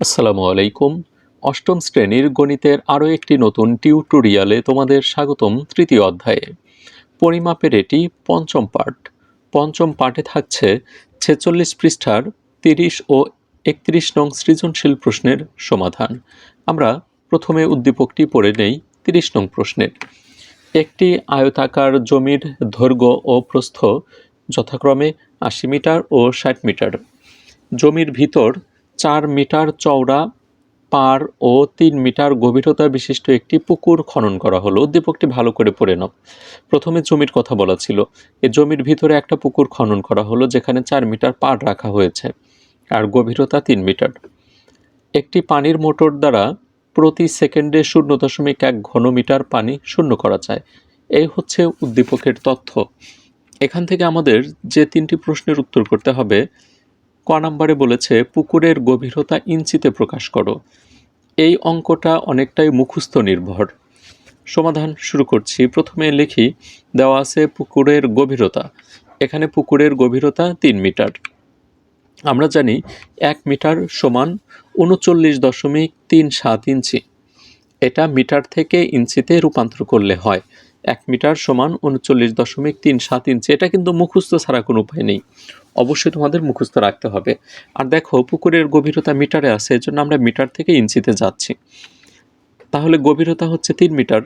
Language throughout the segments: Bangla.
আসসালামু আলাইকুম। অষ্টম শ্রেণির গণিতের আরও একটি নতুন টিউটোরিয়ালে তোমাদের স্বাগতম তৃতীয় অধ্যায়ে। পরিমাপের এটি পঞ্চম পাঠ। পঞ্চম পাঠে থাকছে ছেচল্লিশ পৃষ্ঠার তিরিশ ও একত্রিশ নং সৃজনশীল প্রশ্নের সমাধান। আমরা প্রথমে উদ্দীপকটি পড়ে নেই, তিরিশ নং প্রশ্নের। একটি আয়তাকার জমির দৈর্ঘ্য ও প্রস্থ যথাক্রমে আশি মিটার ও ষাট মিটার। জমির ভিতর চার মিটার চওড়া পার ও তিন মিটার গভীরতা বিশিষ্ট একটি পুকুর খনন করা হলো। উদ্দীপকটি ভালো করে পড়ে নাও। প্রথমে জমির কথা বলা ছিল। এই জমির ভিতরে একটা পুকুর খনন করা হলো, যেখানে চার মিটার পার রাখা হয়েছে আর গভীরতা তিন মিটার। একটি পানির মোটর দ্বারা প্রতি সেকেন্ডে শূন্য দশমিক এক ঘনমিটার পানি শূন্য করা যায়। এই হচ্ছে উদ্দীপকের তথ্য। এখান থেকে আমাদের যে তিনটি প্রশ্নের উত্তর করতে হবে ক নম্বরে বলেছে, পুকুরের গভীরতা ইঞ্চিতে প্রকাশ করো। এই অঙ্কটা অনেকটাই মুখস্থ নির্ভর। সমাধান শুরু করছি। প্রথমে লিখি, দেওয়া আছে পুকুরের গভীরতা। এখানে পুকুরের গভীরতা তিন মিটার। আমরা জানি এক মিটার সমান উনচল্লিশ দশমিক তিন সাত ইঞ্চি। এটা মিটার থেকে ইঞ্চিতে রূপান্তর করলে হয়। এক মিটার সমান উনচল্লিশ দশমিক তিন সাত ইঞ্চি। এটা কিন্তু মুখস্থ ছাড়া কোনো উপায় নেই। অবশ্যই তোমাদের মুখস্থ রাখতে হবে। আর দেখো, পুকুরের গভীরতা মিটারে আছে এজন্য আমরা মিটার থেকে ইঞ্চিতে যাচ্ছি। তাহলে গভীরতা হচ্ছে তিন মিটার।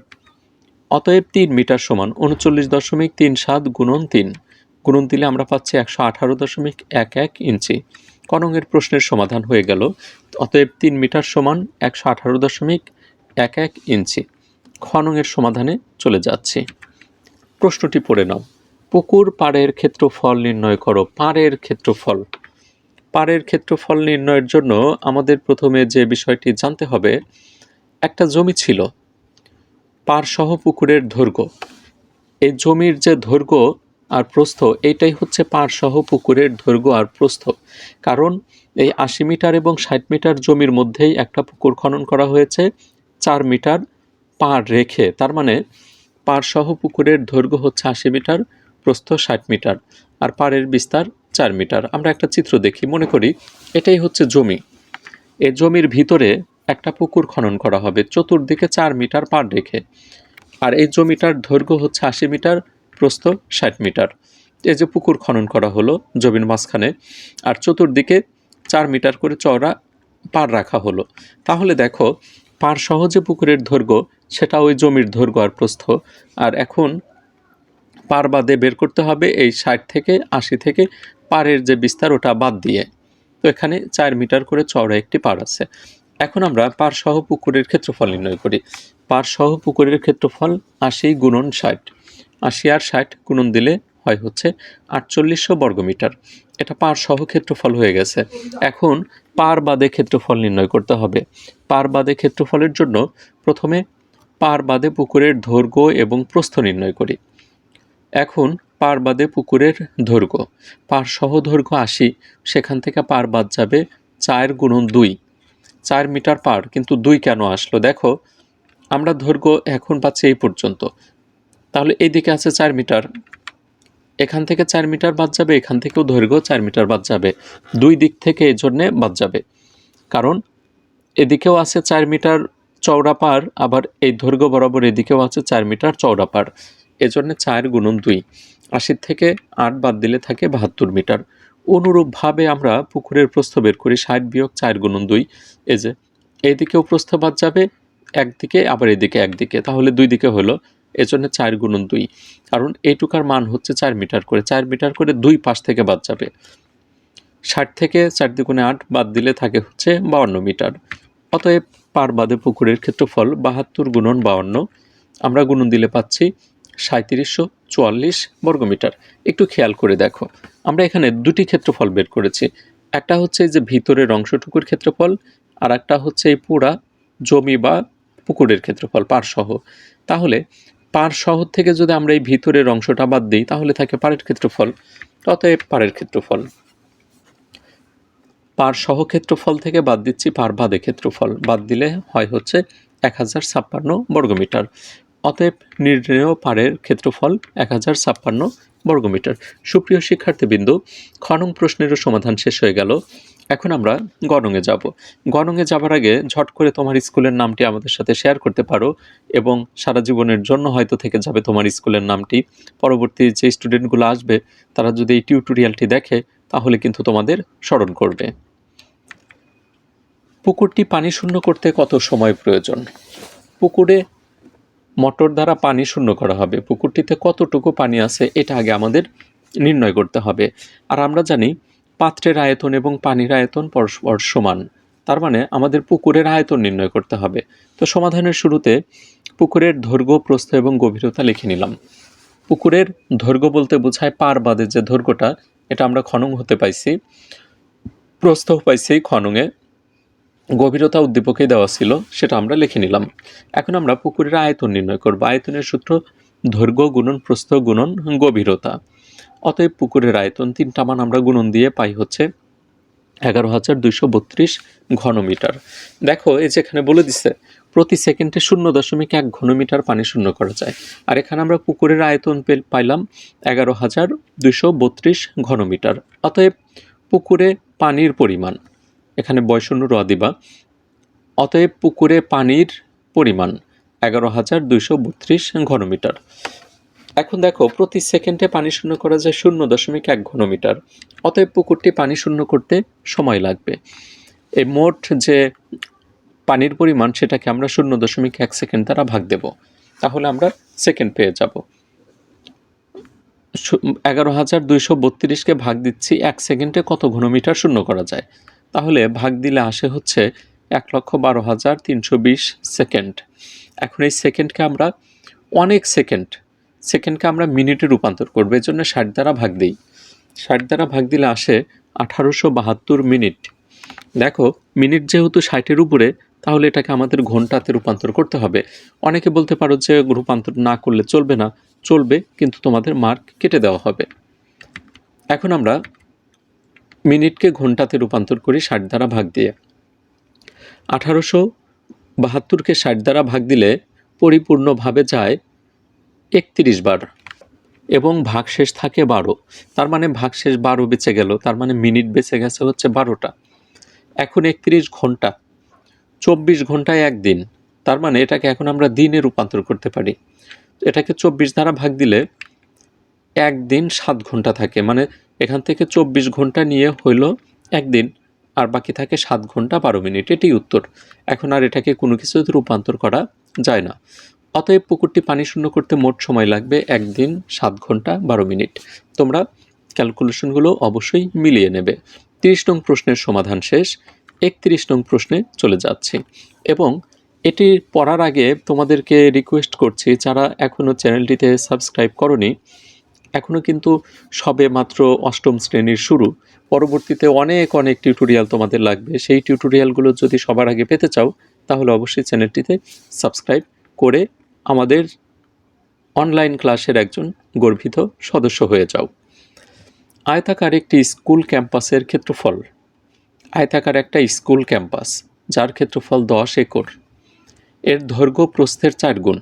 অতএব তিন মিটার সমান উনচল্লিশ দশমিক তিন সাত গুণন তিন। গুণন দিলে আমরা পাচ্ছি একশো আঠারো দশমিক এক এক ইঞ্চি। করঙের প্রশ্নের সমাধান হয়ে গেল। অতএব তিন মিটার সমান একশো আঠারো দশমিক এক এক ইঞ্চি। খনঙের সমাধানে চলে যাচ্ছি। প্রশ্নটি পড়ে নাও। পুকুর পাড়ের ক্ষেত্রফল নির্ণয় করো। পাড়ের ক্ষেত্রফল। পাড়ের ক্ষেত্রফল নির্ণয়ের জন্য আমাদের প্রথমে যে বিষয়টি জানতে হবে, একটা জমি ছিল। পার সহ পুকুরের দৈর্ঘ্য। এই জমির যে দৈর্ঘ্য আর প্রস্থ এইটাই হচ্ছে পার সহ পুকুরের দৈর্ঘ্য আর প্রস্থ। কারণ এই আশি মিটার এবং ষাট মিটার জমির মধ্যেই একটা পুকুর খনন করা হয়েছে। চার মিটার পার রেখে, তার মানে পার সহ পুকুরের দৈর্ঘ্য হচ্ছে আশি মিটার, প্রস্থ ষাট মিটার, আর পাড়ের বিস্তার চার মিটার। আমরা একটা চিত্র দেখি, মনে করি এটাই হচ্ছে জমি। এ জমির ভিতরে একটা পুকুর খনন করা হবে, চতুর্দিকে চার মিটার পার রেখে। আর এই জমিটার দৈর্ঘ্য হচ্ছে আশি মিটার, প্রস্থ ষাট মিটার। এই যে পুকুর খনন করা হলো জমির মাঝখানে, আর চতুর্দিকে চার মিটার করে চওড়া পার রাখা হলো। তাহলে দেখো পার সহজে পুকুরের দৈর্ঘ্য সেটা ওই জমির দৈর্ঘ্য আর প্রস্থ। আর এখন পার বাদে বের করতে হবে এই ষাট থেকে আশি থেকে পারের যে বিস্তার, ওটা বাদ দিয়ে। তো এখানে চার মিটার করে চওড়া একটি পার আছে। এখন আমরা পার সহ পুকুরের ক্ষেত্রফল নির্ণয় করি। পার সহ পুকুরের ক্ষেত্রফল আশি গুণন ষাট। আশি আর ষাট গুণন দিলে হয় হচ্ছে আটচল্লিশশো বর্গমিটার এটা পার সহ ক্ষেত্রফল হয়ে গেছে। এখন পার বাদে ক্ষেত্রফল নির্ণয় করতে হবে। পার বাদে ক্ষেত্রফলের জন্য প্রথমে পার বাদে পুকুরের দৈর্ঘ্য এবং প্রস্থ নির্ণয় করি। এখন পার বাদে পুকুরের দৈর্ঘ্য পার সহ দৈর্ঘ্য আশি, সেখান থেকে পার বাদ যাবে চার গুণন দুই। চার মিটার পার, কিন্তু দুই কেন আসলো? দেখো, আমরা দৈর্ঘ্য এখন পাচ্ছি এই পর্যন্ত। তাহলে এই দিকে আছে চার মিটার। এখান থেকে চার মিটার বাদ যাবে, এখান থেকেও দৈর্ঘ্য চার মিটার বাদ যাবে। দুই দিক থেকে এই জন্যে বাদ যাবে। কারণ এদিকেও আছে চার মিটার চওড়া পার আবার এই দৈর্ঘ্য বরাবর এদিকেও আছে চার মিটার চওড়া পার এজন্য চার গুণন দুই। আশির থেকে আট বাদ দিলে থাকে বাহাত্তর মিটার। অনুরূপভাবে আমরা পুকুরের প্রস্থ বের করি ষাট বিয়োগ চার গুণন দুই। এই যে এইদিকেও প্রস্থ বাদ যাবে, একদিকে, আবার এদিকে, একদিকে। তাহলে দুই দিকে হলো। এজন্য চার গুণন দুই। কারণ এইটুকার মান হচ্ছে চার মিটার করে। চার মিটার করে দুই পাশ থেকে বাদ যাবে। ষাট থেকে চার দ্বিগুণে আট বাদ দিলে থাকে হচ্ছে বাউন্ন মিটার। অতএব পার বাদে পুকুরের ক্ষেত্রফল বাহাত্তর গুণন বাউন্ন। আমরা গুণন দিলে পাচ্ছি সাঁত্রিশশো চুয়াল্লিশ বর্গমিটার। একটু খেয়াল করে দেখো, আমরা এখানে দুটি ক্ষেত্রফল বের করেছি। একটা হচ্ছে যে ভিতরের অংশটুকুর ক্ষেত্রফল আর একটা হচ্ছে এই পুরা জমি বা পুকুরের ক্ষেত্রফল পারসহ তাহলে পার শহর থেকে যদি আমরা এই ভিতরের অংশটা বাদ দিই, তাহলে থাকে পাড়ের ক্ষেত্রফল, অতএব পাড়ের ক্ষেত্রফল। পার সহ ক্ষেত্রফল থেকে বাদ দিচ্ছি, পার বাদে ক্ষেত্রফল বাদ দিলে হয় হচ্ছে এক হাজার ছাপ্পান্ন বর্গমিটার। অতএব নির্ণেয় পারের ক্ষেত্রফল এক হাজার ছাপ্পান্ন বর্গমিটার। সুপ্রিয় শিক্ষার্থীবৃন্দ খনং প্রশ্নেরও সমাধান শেষ হয়ে গেল। এখন আমরা গণঙে যাব। গণঙে যাবার আগে ঝট করে তোমার স্কুলের নামটি আমাদের সাথে শেয়ার করতে পারো এবং সারা জীবনের জন্য হয়তো থেকে যাবে তোমার স্কুলের নামটি। পরবর্তী যে স্টুডেন্টগুলো আসবে, তারা যদি এই টিউটোরিয়ালটি দেখে তাহলে কিন্তু তোমাদের স্মরণ করবে। পুকুরটি পানি শূন্য করতে কত সময় প্রয়োজন? পুকুরে মোটর দ্বারা পানি শূন্য করা হবে। পুকুরটিতে কতটুকু পানি আছে, এটা আগে আমাদের নির্ণয় করতে হবে। আর আমরা জানি, পাত্রের আয়তন এবং পানির আয়তন পরস্পর সমান। তার মানে আমাদের পুকুরের আয়তন নির্ণয় করতে হবে। তো সমাধানের শুরুতে পুকুরের দৈর্ঘ্য, প্রস্থ এবং গভীরতা লিখে নিলাম। পুকুরের দৈর্ঘ্য বলতে বোঝায় পার বাদে যে দৈর্ঘ্যটা এটা আমরা খনন হতে পাইছি। প্রস্থ পাইছি খননে। গভীরতা উদ্দীপকে দেওয়া ছিল, সেটা আমরা লিখে নিলাম। এখন আমরা পুকুরের আয়তন নির্ণয় করব। আয়তনের সূত্র দৈর্ঘ্য গুণন, প্রস্থ গুণন, গভীরতা। অতএব পুকুরের আয়তন তিনটা মান আমরা গুণন দিয়ে পাই হচ্ছে এগারো হাজার দুইশো বত্রিশ ঘনমিটার। দেখো, এই যেখানে বলে দিছে প্রতি সেকেন্ডে শূন্য দশমিক এক ঘনমিটার পানি শূন্য করা যায়। আর এখানে আমরা পুকুরের আয়তন পাইলাম এগারো হাজার দুইশো বত্রিশ ঘনমিটার। অতএব পুকুরে পানির পরিমাণ, এখানে বয়শূন্য র দিবা, অতএব পুকুরে পানির পরিমাণ এগারো হাজার দুইশো বত্রিশ ঘনমিটার। এখন দেখো, প্রতি সেকেন্ডে পানি শূন্য করা যায় শূন্য দশমিক এক ঘনমিটার। অতএব পুকুরটি পানি শূন্য করতে সময় লাগবে। এই মোট যে পানির পরিমাণ সেটাকে আমরা শূন্য দশমিক এক সেকেন্ড দ্বারা ভাগ দেব। তাহলে আমরা সেকেন্ড পেয়ে যাব। এগারো হাজার দুইশো বত্রিশকে ভাগ দিচ্ছি, এক সেকেন্ডে কত ঘনমিটার শূন্য করা যায়? তাহলে ভাগ দিলে আসে হচ্ছে এক লক্ষ বারো হাজার তিনশো বিশ সেকেন্ড। এখন এই সেকেন্ডকে আমরা অনেক সেকেন্ড, সেকেন্ডকে আমরা মিনিটে রূপান্তর করব এর জন্য ষাট দ্বারা ভাগ দিই। ষাট দ্বারা ভাগ দিলে আসে আঠারোশো বাহাত্তর মিনিট। দেখো, মিনিট যেহেতু ষাটের উপরে তাহলে এটাকে আমাদের ঘন্টাতে রূপান্তর করতে হবে। অনেকে বলতে পারো যে রূপান্তর না করলে চলবে না, চলবে কিন্তু তোমাদের মার্ক কেটে দেওয়া হবে। এখন আমরা মিনিটকে ঘন্টাতে রূপান্তর করি ষাট দ্বারা ভাগ দিয়ে। আঠারোশো বাহাত্তরকে ষাট দ্বারা ভাগ দিলে পরিপূর্ণভাবে যায় একত্রিশ বার এবং ভাগশেষ থাকে বারো। তার মানে ভাগশেষ বারো বেঁচে গেল, তার মানে মিনিট বেঁচে গেছে হচ্ছে বারোটা। এখন একত্রিশ ঘণ্টা চব্বিশ ঘন্টায় একদিন। তার মানে এটাকে এখন আমরা দিনে রূপান্তর করতে পারি। এটাকে চব্বিশ দ্বারা ভাগ দিলে একদিন সাত ঘণ্টা থাকে। মানে এখান থেকে চব্বিশ ঘণ্টা নিয়ে হইল একদিন, আর বাকি থাকে সাত ঘণ্টা বারো মিনিট। এটি উত্তর। এখন আর এটাকে কোনো কিছুতে রূপান্তর করা যায় না। অতএব পুকুরটি পানি শূন্য করতে মোট সময় লাগবে একদিন সাত ঘণ্টা বারো মিনিট। তোমরা ক্যালকুলেশনগুলো অবশ্যই মিলিয়ে নেবে। তিরিশ নং প্রশ্নের সমাধান শেষ। একত্রিশ নং প্রশ্নে চলে যাচ্ছি। এবং এটি পড়ার আগে তোমাদেরকে রিকোয়েস্ট করছি, যারা এখনও চ্যানেলটিতে সাবস্ক্রাইব করনি এখনও কিন্তু সবে মাত্র অষ্টম শ্রেণির শুরু। পরবর্তীতে অনেক অনেক টিউটোরিয়াল তোমাদের লাগবে। সেই টিউটোরিয়ালগুলো যদি সবার আগে পেতে চাও, তাহলে অবশ্যই চ্যানেলটিতে সাবস্ক্রাইব করে আমাদের অনলাইন ক্লাসের একজন গর্বিত সদস্য হয়ে যাও। আয়তাকার একটি স্কুল ক্যাম্পাসের ক্ষেত্রফল। আয়তাকার একটা স্কুল ক্যাম্পাস, যার ক্ষেত্রফল দশ একর। এর দৈর্ঘ্য প্রস্থের চার গুণ।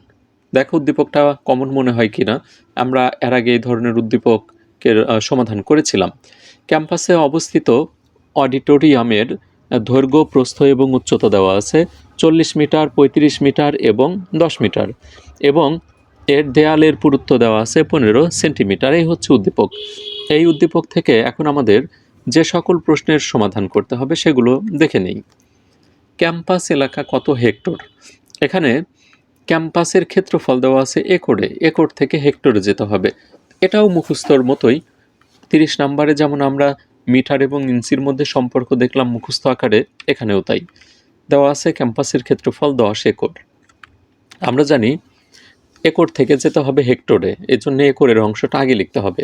দেখো উদ্দীপকটা কমন মনে হয় কিনা? আমরা এর আগে এই ধরনের উদ্দীপকের সমাধান করেছিলাম। ক্যাম্পাসে অবস্থিত অডিটোরিয়ামের দৈর্ঘ্য, প্রস্থ এবং উচ্চতা দেওয়া আছে চল্লিশ মিটার, পঁয়ত্রিশ মিটার এবং দশ মিটার এবং এর দেয়ালের পুরুত্ব দেওয়া আছে পনেরো সেন্টিমিটার। এই হচ্ছে উদ্দীপক। এই উদ্দীপক থেকে এখন আমাদের যে সকল প্রশ্নের সমাধান করতে হবে সেগুলো দেখে নেই। ক্যাম্পাস এলাকা কত হেক্টর? এখানে ক্যাম্পাসের ক্ষেত্রফল দেওয়া আছে একরে, একর থেকে হেক্টরে যেতে হবে। এটাও মুখস্থর মতোই। তিরিশ নম্বরে যেমন আমরা মিটার এবং ইঞ্চির মধ্যে সম্পর্ক দেখলাম মুখস্থ আকারে, এখানেও তাই। দেওয়া আছে ক্যাম্পাসের ক্ষেত্রফল দশ একর। আমরা জানি একর থেকে যেতে হবে হেক্টরে, এজন্য একরের অংশটা আগে লিখতে হবে।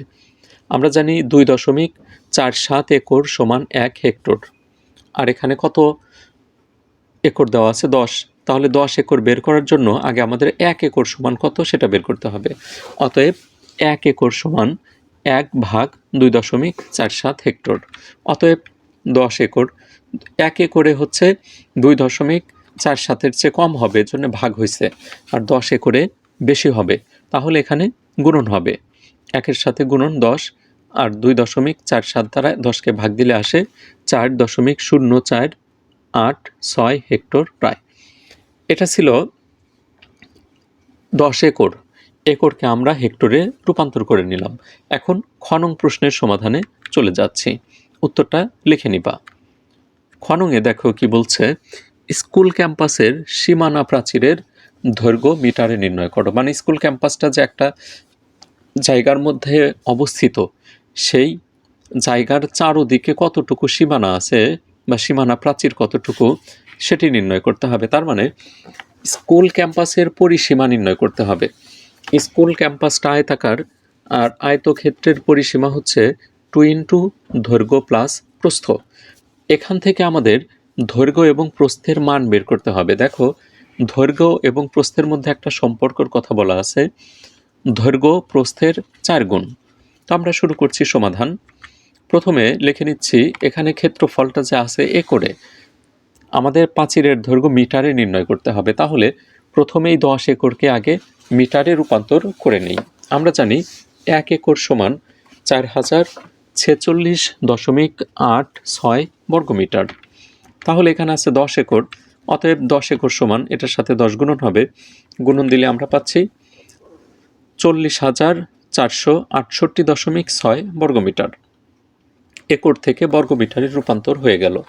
আমরা জানি দুই দশমিক চার সাত একর সমান এক হেক্টর। আর এখানে কত একর দেওয়া আছে? দশ। তাহলে দশ একর বের করার জন্য আগে আমাদের এক একর সমান কত সেটা বের করতে হবে। অতএব এক একর সমান এক ভাগ দুই দশমিক চার সাত হেক্টর। অতএব দশ একর, এক একরে হচ্ছে দুই দশমিক চার সাতের চেয়ে কম হবে জন্য ভাগ হয়েছে আর দশ একরে বেশি হবে, তাহলে এখানে গুণন হবে। একের সাথে গুণন দশ, আর দুই দশমিক চার সাত দ্বারা দশকে ভাগ দিলে আসে চার দশমিক শূন্য চার আট ছয় হেক্টর প্রায়। এটা ছিল দশ একর। একরকে আমরা হেক্টরে রূপান্তর করে নিলাম। এখন খনং প্রশ্নের সমাধানে চলে যাচ্ছি। উত্তরটা লিখে নিবা। খনংয়ে দেখো কি বলছে, স্কুল ক্যাম্পাসের সীমানা প্রাচীরের দৈর্ঘ্য মিটারে নির্ণয় করো। মানে স্কুল ক্যাম্পাসটা যে একটা জায়গার মধ্যে অবস্থিত। সেই জায়গার চারোদিকে কতটুকু সীমানা আছে বা সীমানা প্রাচীর কতটুকু, সেটি নির্ণয় করতে হবে। তার মানে স্কুল ক্যাম্পাসের পরিসীমা নির্ণয় করতে হবে। স্কুল ক্যাম্পাসটা আয়তাকার আর আয়তক্ষেত্রের পরিসীমা হচ্ছে টু ইন্টু দৈর্ঘ্য প্লাস প্রস্থ। এখান থেকে আমাদের দৈর্ঘ্য এবং প্রস্থের মান বের করতে হবে। দেখো দৈর্ঘ্য এবং প্রস্থের মধ্যে একটা সম্পর্কর কথা বলা আছে। দৈর্ঘ্য প্রস্থের চার গুণ। তো আমরা শুরু করছি সমাধান। প্রথমে লিখে নিচ্ছি, এখানে ক্ষেত্রফলটা যে আছে একরে আমাদের প্রাচীরের দৈর্ঘ্য মিটারে নির্ণয় করতে হবে। তাহলে প্রথমেই দশ একরকে আগে মিটারে রূপান্তর করে নেই। আমরা জানি এক একর সমান চার হাজার ছেচল্লিশ দশমিক আট ছয় বর্গমিটার তাহলে এখানে আছে দশ একর। অতএব দশ একর সমান, এটার সাথে দশ গুণন হবে। গুণন দিলে আমরা পাচ্ছি চল্লিশ হাজার চারশো আটষট্টি দশমিক ছয় বর্গমিটার। একর থেকে বর্গমিটারে রূপান্তর হয়ে গেল।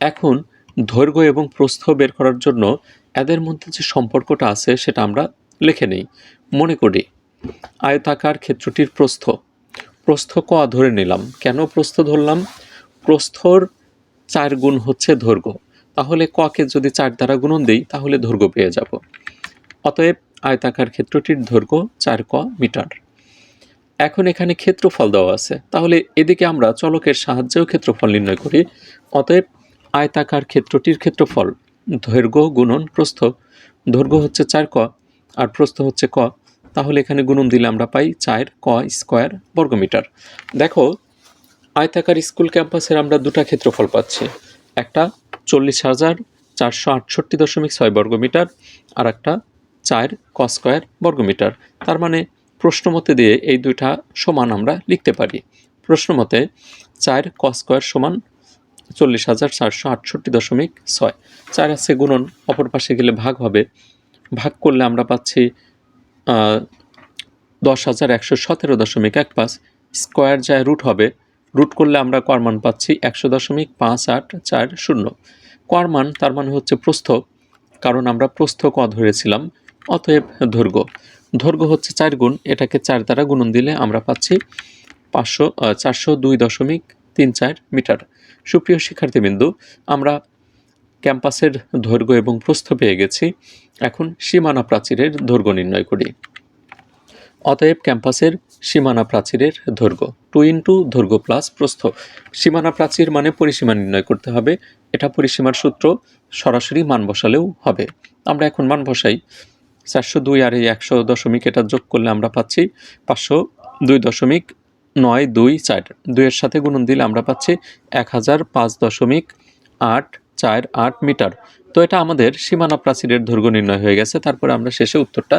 এখন দৈর্ঘ্য এবং প্রস্থ বের করার জন্য এদের মধ্যে যে সম্পর্কটা আছে সেটা আমরা লিখে নেই। মনে করি, আয়তাকার ক্ষেত্রটির প্রস্থ। প্রস্থ ক ধরে নিলাম। কেন প্রস্থ ধরলাম? প্রস্থর চার গুণ হচ্ছে দৈর্ঘ্য। তাহলে ককে যদি চার দ্বারা গুণন দিই, তাহলে দৈর্ঘ্য পেয়ে যাব। অতএব আয়তাকার ক্ষেত্রটির দৈর্ঘ্য চার ক মিটার। এখন এখানে ক্ষেত্রফল দেওয়া আছে। তাহলে এদিকে আমরা চলকের সাহায্যেও ক্ষেত্রফল নির্ণয় করি। অতএব আয়তাকার ক্ষেত্রটির ক্ষেত্রফল দৈর্ঘ্য গুণন প্রস্থ, দৈর্ঘ্য হচ্ছে চার ক আর প্রস্থ হচ্ছে ক। তাহলে এখানে গুণন দিলে আমরা পাই চার ক স্কোয়ার বর্গমিটার দেখো, আয়তাকার স্কুল ক্যাম্পাসের আমরা দুটা ক্ষেত্রফল পাচ্ছি। একটা চল্লিশ হাজার চারশো আটষট্টি দশমিক ছয় বর্গমিটার আর একটা চার ক স্কোয়ার বর্গমিটার। তার মানে প্রশ্নমতে দিয়ে এই দুইটা সমান আমরা লিখতে পারি। প্রশ্নমতে চার ক স্কোয়ার সমান চল্লিশ হাজার চারশো আটষট্টি দশমিক ছয়। চার আছে গুণন, অপর পাশে গেলে ভাগ হবে। ভাগ করলে আমরা পাচ্ছি দশ হাজার একশো সতেরো দশমিক এক পাঁচ। স্কোয়ার যায় রুট হবে। রুট করলে আমরা করমান পাচ্ছি একশো দশমিক পাঁচ আট চার শূন্য। করমান তার মানে হচ্ছে প্রস্থ, কারণ আমরা প্রস্থ ক ধরেছিলাম। অতএব দৈর্ঘ্য দৈর্ঘ্য হচ্ছে চার গুণ, এটাকে চার দ্বারা গুণন দিলে আমরা পাচ্ছি পাঁচশো চারশো দুই দশমিক তিন চার মিটার। সুপ্রিয় শিক্ষার্থীবৃন্দু, আমরা ক্যাম্পাসের দৈর্ঘ্য এবং প্রস্থ পেয়ে গেছি। এখন সীমানা প্রাচীরের দৈর্ঘ্য নির্ণয় করি। অতএব ক্যাম্পাসের সীমানা প্রাচীরের দৈর্ঘ্য টু ইন্টু দৈর্ঘ্য প্লাস প্রস্থ। সীমানা প্রাচীর মানে পরিসীমা নির্ণয় করতে হবে। এটা পরিসীমার সূত্র সরাসরি মান বসালেও হবে। আমরা এখন মান বসাই। চারশো দুই আর এই একশো দশমিক এটা যোগ করলে আমরা পাচ্ছি পাঁচশো দুই দশমিক নয় দুই চার। দুইয়ের সাথে গুণন দিলে আমরা পাচ্ছি এক হাজার পাঁচ দশমিক আট চার আট মিটার। তো এটা আমাদের সীমানা প্রাচীরের দৈর্ঘ্য নির্ণয় হয়ে গেছে, তারপরে আমরা শেষে উত্তরটা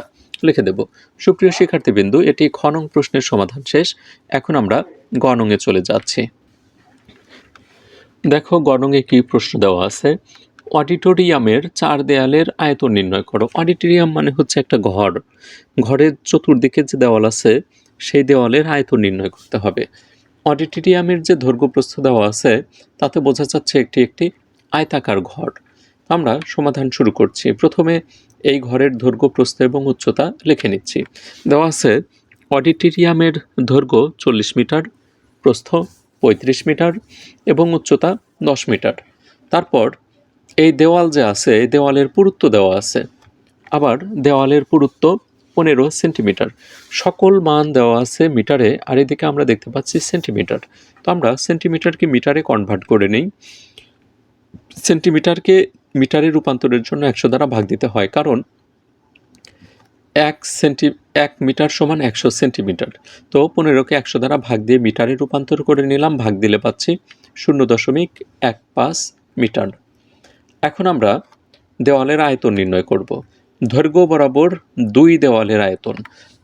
লিখে দেব। সুপ্রিয় শিক্ষার্থীবৃন্দু, এটি খনং প্রশ্নের সমাধান শেষ। এখন আমরা গণঙে চলে যাচ্ছি। দেখো গণঙে কি প্রশ্ন দেওয়া আছে? অডিটোরিয়ামের চার দেয়ালের আয়তন নির্ণয় করো। অডিটোরিয়াম মানে হচ্ছে একটা ঘর। ঘরের চতুর্দিকে যে দেওয়াল আছে, সেই দেওয়ালের আয়তন নির্ণয় করতে হবে। অডিটোরিয়ামের যে দৈর্ঘ্য প্রস্থ দেওয়া আছে, তাতে বোঝা যাচ্ছে একটি একটি আয়তাকার ঘর। আমরা সমাধান শুরু করছি। প্রথমে এই ঘরের দৈর্ঘ্য প্রস্থ এবং উচ্চতা লিখে নিচ্ছি। দেওয়া আছে, অডিটোরিয়ামের দৈর্ঘ্য চল্লিশ মিটার, প্রস্থ পঁয়ত্রিশ মিটার এবং উচ্চতা দশ মিটার। তারপর এই দেওয়াল যে আছে, এই দেওয়ালের পুরুত্ব দেওয়া আছে। আবার দেওয়ালের পুরুত্ব পনেরো সেন্টিমিটার। সকল মান দেওয়া আছে মিটারে, আর এদিকে আমরা দেখতে পাচ্ছি সেন্টিমিটার। তো আমরা সেন্টিমিটারকে মিটারে কনভার্ট করে নিই। সেন্টিমিটারকে মিটারে রূপান্তরের জন্য একশো দ্বারা ভাগ দিতে হয়, কারণ এক সেন্টি, এক মিটার সমান একশো সেন্টিমিটার। তো পনেরোকে একশো দ্বারা ভাগ দিয়ে মিটারে রূপান্তর করে নিলাম, ভাগ দিলে পাচ্ছি শূন্য দশমিক এক পাঁচ মিটার। এখন আমরা দেওয়ালের আয়তন নির্ণয় করব। দৈর্ঘ্য বরাবর দুই দেওয়ালের আয়তন।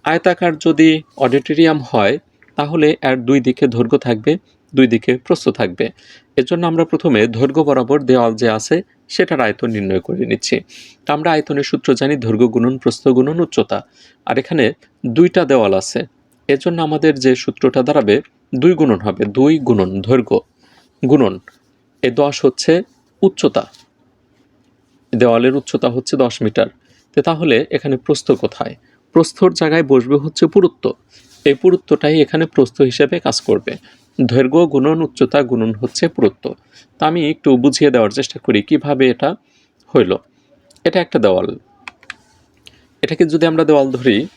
আয়তাকার যদি অডিটোরিয়াম হয়, তাহলে এর দুই দিকে দৈর্ঘ্য থাকবে, দুই দিকে প্রস্থ থাকবে। এজন্য আমরা প্রথমে দৈর্ঘ্য বরাবর দেওয়াল যে আছে, সেটার আয়তন নির্ণয় করে নিচ্ছি। আমরা আয়তনের সূত্র জানি দৈর্ঘ্য গুণন, প্রস্থ গুণন, উচ্চতা। আর এখানে দুইটা দেওয়াল আছে। এজন্য আমাদের যে সূত্রটা দাঁড়াবে, দুই গুণন হবে, দুই গুণন দৈর্ঘ্য গুণন। এ দশ হচ্ছে উচ্চতা। দেওয়ালের উচ্চতা হচ্ছে দশ মিটার। তো তাহলে এখানে প্রস্থ কোথায়? প্রস্থর জায়গায় বসবে হচ্ছে পুরুত্ব। এই পুরুত্বটাই এখানে প্রস্থ হিসেবে কাজ করবে। দৈর্ঘ্য, গুণন, উচ্চতা, গুণন হচ্ছে পুরুত্ব। তা আমি একটু বুঝিয়ে দেওয়ার চেষ্টা করি কীভাবে এটা হইল। এটা একটা দেওয়াল। এটাকে যদি আমরা দেওয়াল ধরি,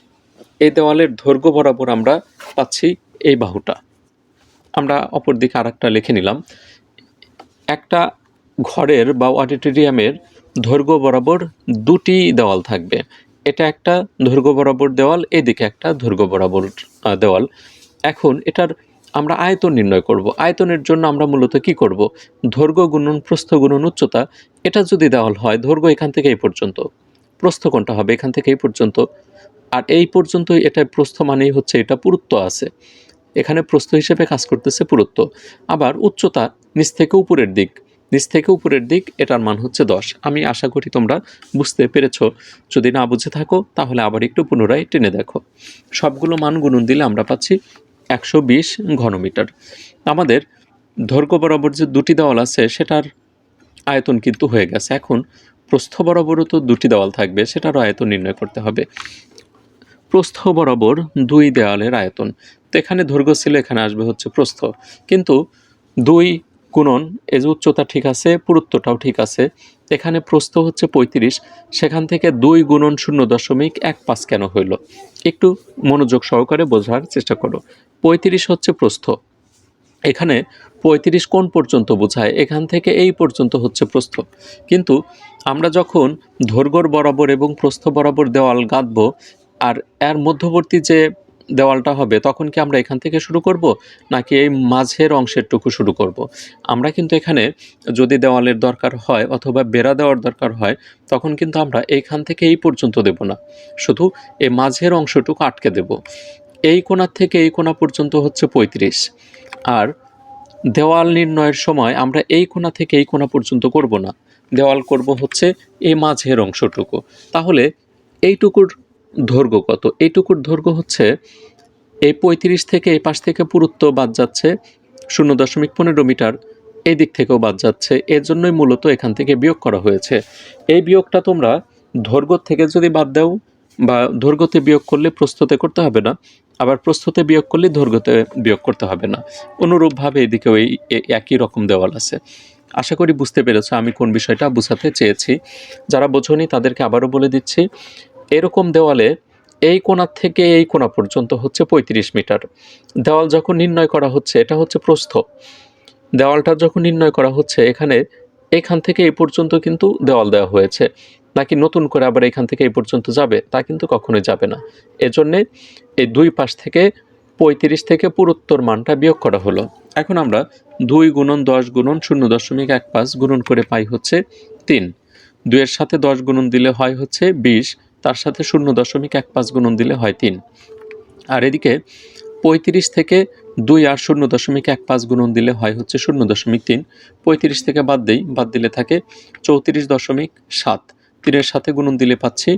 এই দেওয়ালের দৈর্ঘ্য বরাবর আমরা পাচ্ছি এই বাহুটা। আমরা অপর দিকে আর একটা লিখে নিলাম। একটা ঘরের বা অডিটোরিয়ামের দৈর্ঘ্য বরাবর দুটি দেওয়াল থাকবে। এটা একটা দৈর্ঘ্য বরাবর দেওয়াল, এদিকে একটা দৈর্ঘ্য বরাবর দেওয়াল। এখন এটার আমরা আয়তন নির্ণয় করব। আয়তনের জন্য আমরা মূলত কি করব? দৈর্ঘ্য গুণন, প্রস্থ গুণন উচ্চতা, এটা যদি দেওয়াল হয় দৈর্ঘ্য এখান থেকে এই পর্যন্ত। প্রস্থ কোনটা হবে এখান থেকে এই পর্যন্ত। আর এই পর্যন্ত এটা প্রস্থ মানেই হচ্ছে এটা পুরুত্ব আছে। এখানে প্রস্থ হিসেবে কাজ করতেছে পুরুত্ব। আবার উচ্চতা নিচ থেকে উপরের দিক। নিচ থেকে উপরের দিক, এটার মান হচ্ছে দশ। আমি আশা করি তোমরা বুঝতে পেরেছ। যদি না বুঝে থাকো, তাহলে আবার একটু পুনরায় টেনে দেখো। সবগুলো মান গুণন দিলে আমরা পাচ্ছি একশো বিশ ঘনমিটার। আমাদের দৈর্ঘ্য বরাবর যে দুটি দেওয়াল আছে, সেটার আয়তন কিন্তু হয়ে গেছে। এখন প্রস্থ বরাবরও তো দুটি দেওয়াল থাকবে, সেটারও আয়তন নির্ণয় করতে হবে। প্রস্থ বরাবর দুই দেওয়ালের আয়তন। তো এখানে দৈর্ঘ্য ছিল, এখানে আসবে হচ্ছে প্রস্থ। কিন্তু দুই গুণন এই যে উচ্চতা ঠিক আছে, পুরুত্বটাও ঠিক আছে। এখানে প্রস্থ হচ্ছে পঁয়ত্রিশ, সেখান থেকে দুই গুণন শূন্য দশমিক এক পাঁচ কেন হইল? একটু মনোযোগ সহকারে বোঝার চেষ্টা করো। পঁয়ত্রিশ হচ্ছে প্রস্থ। এখানে পঁয়ত্রিশ কোন পর্যন্ত বোঝায়? এখান থেকে এই পর্যন্ত হচ্ছে প্রস্থ। কিন্তু আমরা যখন দৈর্ঘ্যর বরাবর এবং প্রস্থ বরাবর দেওয়াল গাঁথবো, আর এর মধ্যবর্তী যে দেওয়ালটা হবে, তখন কি আমরা এখান থেকে শুরু করব, নাকি এই মাঝের অংশেরটুকু শুরু করব? আমরা কিন্তু এখানে যদি দেওয়ালের দরকার হয় অথবা বেড়া দেওয়ার দরকার হয়, তখন কিন্তু আমরা এইখান থেকে এই পর্যন্ত দেব না। শুধু এই মাঝের অংশটুকু আটকে দেব। এই কোণার থেকে এই কোণা পর্যন্ত হচ্ছে পঁয়ত্রিশ। আর দেওয়াল নির্ণয়ের সময় আমরা এই কোণা থেকে এই কোণা পর্যন্ত করব না। দেওয়াল করব হচ্ছে এই মাঝের অংশটুকু। তাহলে এইটুকুর দৈর্ঘ্য কত? এইটুকুর দৈর্ঘ্য হচ্ছে এই পঁয়ত্রিশ থেকে এই পাশ থেকে পুরুত্ব বাদ যাচ্ছে, শূন্য দশমিক পনেরো মিটার এই দিক থেকেও বাদ যাচ্ছে। এর জন্যই মূলত এখান থেকে বিয়োগ করা হয়েছে। এই বিয়োগটা তোমরা দৈর্ঘ্য থেকে যদি বাদ দাও বা দৈর্ঘ্যতে বিয়োগ করলে প্রস্তুতে করতে হবে না, আবার প্রস্তুতে বিয়োগ করলে দৈর্ঘ্যতে বিয়োগ করতে হবে না। অনুরূপভাবে এদিকেও এই একই রকম দেওয়াল আছে। আশা করি বুঝতে পেরেছ আমি কোন বিষয়টা বোঝাতে চেয়েছি। যারা বোঝনি তাদেরকে আবারও বলে দিচ্ছি এরকম দেওয়ালে এই কোণা থেকে এই কোণা পর্যন্ত হচ্ছে পঁয়ত্রিশ মিটার। দেওয়াল যখন নির্ণয় করা হচ্ছে, এটা হচ্ছে প্রস্থ। দেওয়ালটা যখন নির্ণয় করা হচ্ছে, এখানে এখান থেকে এই পর্যন্ত কিন্তু দেওয়াল দেওয়া হয়েছে। নাকি নতুন করে আবার এখান থেকে এই পর্যন্ত যাবে, তা কিন্তু কখনোই যাবে না। এজন্যে এই দুই পাশ থেকে পঁয়ত্রিশ থেকে পুরোত্তর মানটা বিয়োগ করা হলো। এখন আমরা দুই গুণন দশ গুণন শূন্য দশমিক এক পাঁচ গুণন করে পাই হচ্ছে তিন। দুইয়ের সাথে দশ গুণন দিলে হয় হচ্ছে বিশ। তার সাথে শূন্য দশমিক এক পাঁচ গুণন দিলে হয় তিন। আর এদিকে পঁয়ত্রিশ থেকে দুই আর শূন্য দশমিক এক পাঁচ গুণন দিলে হয় হচ্ছে শূন্য দশমিক তিন। পঁয়ত্রিশ থেকে বাদ দেই, বাদ দিলে থাকে চৌত্রিশ দশমিক সাত। তিনের সাথে গুণন দিলে পাচ্ছি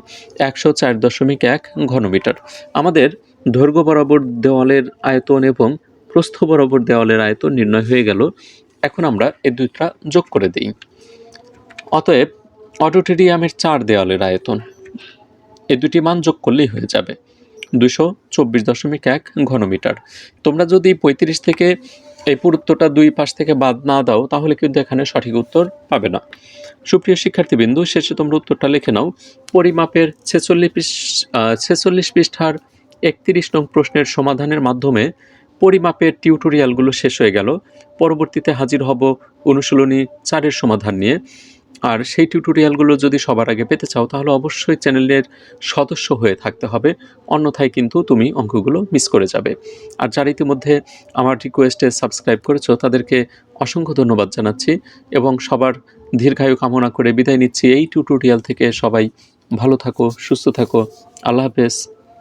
একশো চার দশমিক এক ঘনমিটার। আমাদের দৈর্ঘ্য বরাবর দেওয়ালের আয়তন এবং প্রস্থ বরাবর দেওয়ালের আয়তন নির্ণয় হয়ে গেল। এখন আমরা এ দুইটা যোগ করে দিই। অতএব অডিটোরিয়ামের চার দেওয়ালের আয়তন। এই দুটি মান যোগ করলেই হয়ে যাবে। দুশো চব্বিশ দশমিক এক ঘনমিটার। তোমরা যদি পঁয়ত্রিশ থেকে এই পুরুত্বটা দুই পাশ থেকে বাদ না দাও, তাহলে কিন্তু এখানে সঠিক উত্তর পাবে না। সুপ্রিয় শিক্ষার্থীবৃন্দু, শেষে তোমরা উত্তরটা লিখে নাও। পরিমাপের ছেচল্লিশ ছেচল্লিশ পৃষ্ঠার একত্রিশ নং প্রশ্নের সমাধানের মাধ্যমে পরিমাপের টিউটোরিয়ালগুলো শেষ হয়ে গেল। পরবর্তীতে হাজির হব অনুশীলনী চারের সমাধান নিয়ে। আর সেই টিউটোরিয়ালগুলো যদি সবার আগে পেতে চাও, তাহলে অবশ্যই চ্যানেলের সদস্য হয়ে থাকতে হবে, অন্যথায় কিন্তু তুমি অঙ্কগুলো মিস করে যাবে। আর যারা ইতিমধ্যে আমার রিকোয়েস্টে সাবস্ক্রাইব করেছ, তাদেরকে অসংখ্য ধন্যবাদ জানাচ্ছি এবং সবার দীর্ঘায়ু কামনা করে বিদায় নিচ্ছি। এই টিউটোরিয়াল থেকে সবাই ভালো থাকো, সুস্থ থাকো। আল্লাহ হাফেজ।